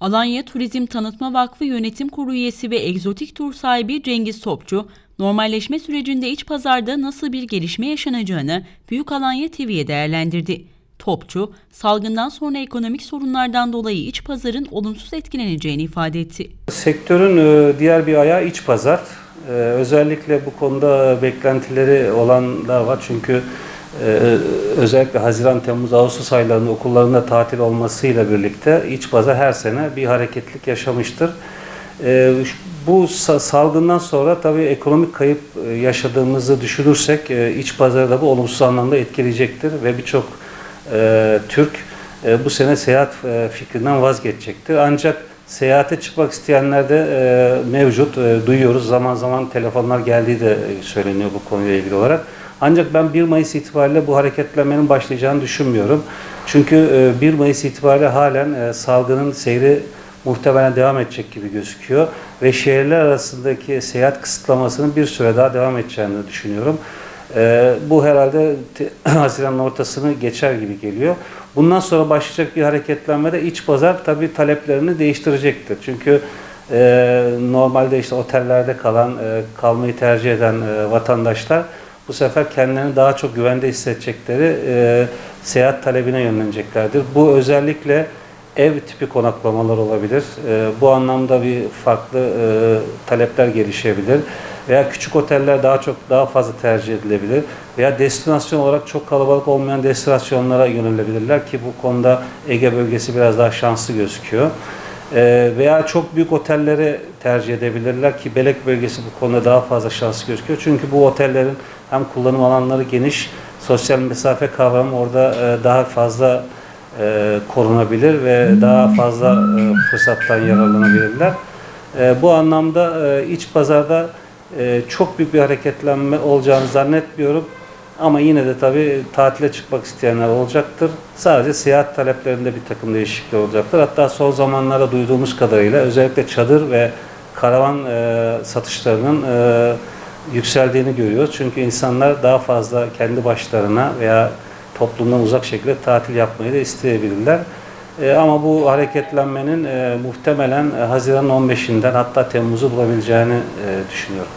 Alanya Turizm Tanıtma Vakfı Yönetim Kurulu üyesi ve egzotik tur sahibi Cengiz Topçu, normalleşme sürecinde iç pazarda nasıl bir gelişme yaşanacağını Büyük Alanya TV'ye değerlendirdi. Topçu, salgından sonra ekonomik sorunlardan dolayı iç pazarın olumsuz etkileneceğini ifade etti. Sektörün e, diğer bir ayağı iç pazar. E, Özellikle bu konuda beklentileri olanlar var. Çünkü e, özellikle Haziran, Temmuz, Ağustos aylarında okullarında tatil olmasıyla birlikte iç pazar her sene bir hareketlik yaşamıştır. E, Bu sa- salgından sonra tabii ekonomik kayıp e, yaşadığımızı düşünürsek e, iç pazarı da bu olumsuz anlamda etkileyecektir ve birçok e, Türk bu sene seyahat fikrinden vazgeçecektir. Ancak seyahate çıkmak isteyenler de e, mevcut. E, duyuyoruz. Zaman zaman telefonlar geldiği de söyleniyor bu konuyla ilgili olarak. Ancak ben 1 Mayıs itibariyle bu hareketlenmenin başlayacağını düşünmüyorum. Çünkü e, 1 Mayıs itibariyle halen e, salgının seyri muhtemelen devam edecek gibi gözüküyor. Ve şehirler arasındaki seyahat kısıtlamasının bir süre daha devam edeceğini düşünüyorum. Ee, bu herhalde Haziran'ın ortasını geçer gibi geliyor. Bundan sonra başlayacak bir hareketlenmede iç pazar tabii taleplerini değiştirecektir. Çünkü e, normalde işte otellerde kalan, e, kalmayı tercih eden e, vatandaşlar bu sefer kendilerini daha çok güvende hissedecekleri e, seyahat talebine yönleneceklerdir. Bu özellikle ev tipi konaklamalar olabilir. E, bu anlamda bir farklı e, talepler gelişebilir. Veya küçük oteller daha çok daha fazla tercih edilebilir. Veya destinasyon olarak çok kalabalık olmayan destinasyonlara yönelebilirler ki bu konuda Ege bölgesi biraz daha şanslı gözüküyor. E, veya çok büyük otelleri tercih edebilirler ki Belek bölgesi bu konuda daha fazla şanslı gözüküyor. Çünkü bu otellerin hem kullanım alanları geniş, sosyal mesafe kavramı orada e, daha fazla e, korunabilir ve daha fazla e, fırsattan yararlanabilirler. Bu anlamda iç pazarda çok büyük bir hareketlenme olacağını zannetmiyorum. Ama yine de tabii tatile çıkmak isteyenler olacaktır. Sadece seyahat taleplerinde bir takım değişiklikler olacaktır. Hatta son zamanlarda duyduğumuz kadarıyla özellikle çadır ve karavan e, satışlarının e, yükseldiğini görüyoruz. Çünkü insanlar daha fazla kendi başlarına veya toplumdan uzak şekilde tatil yapmayı da isteyebilirler. E, ama bu hareketlenmenin e, muhtemelen Haziran 15'inden hatta Temmuz'u bulabileceğini e, düşünüyorum.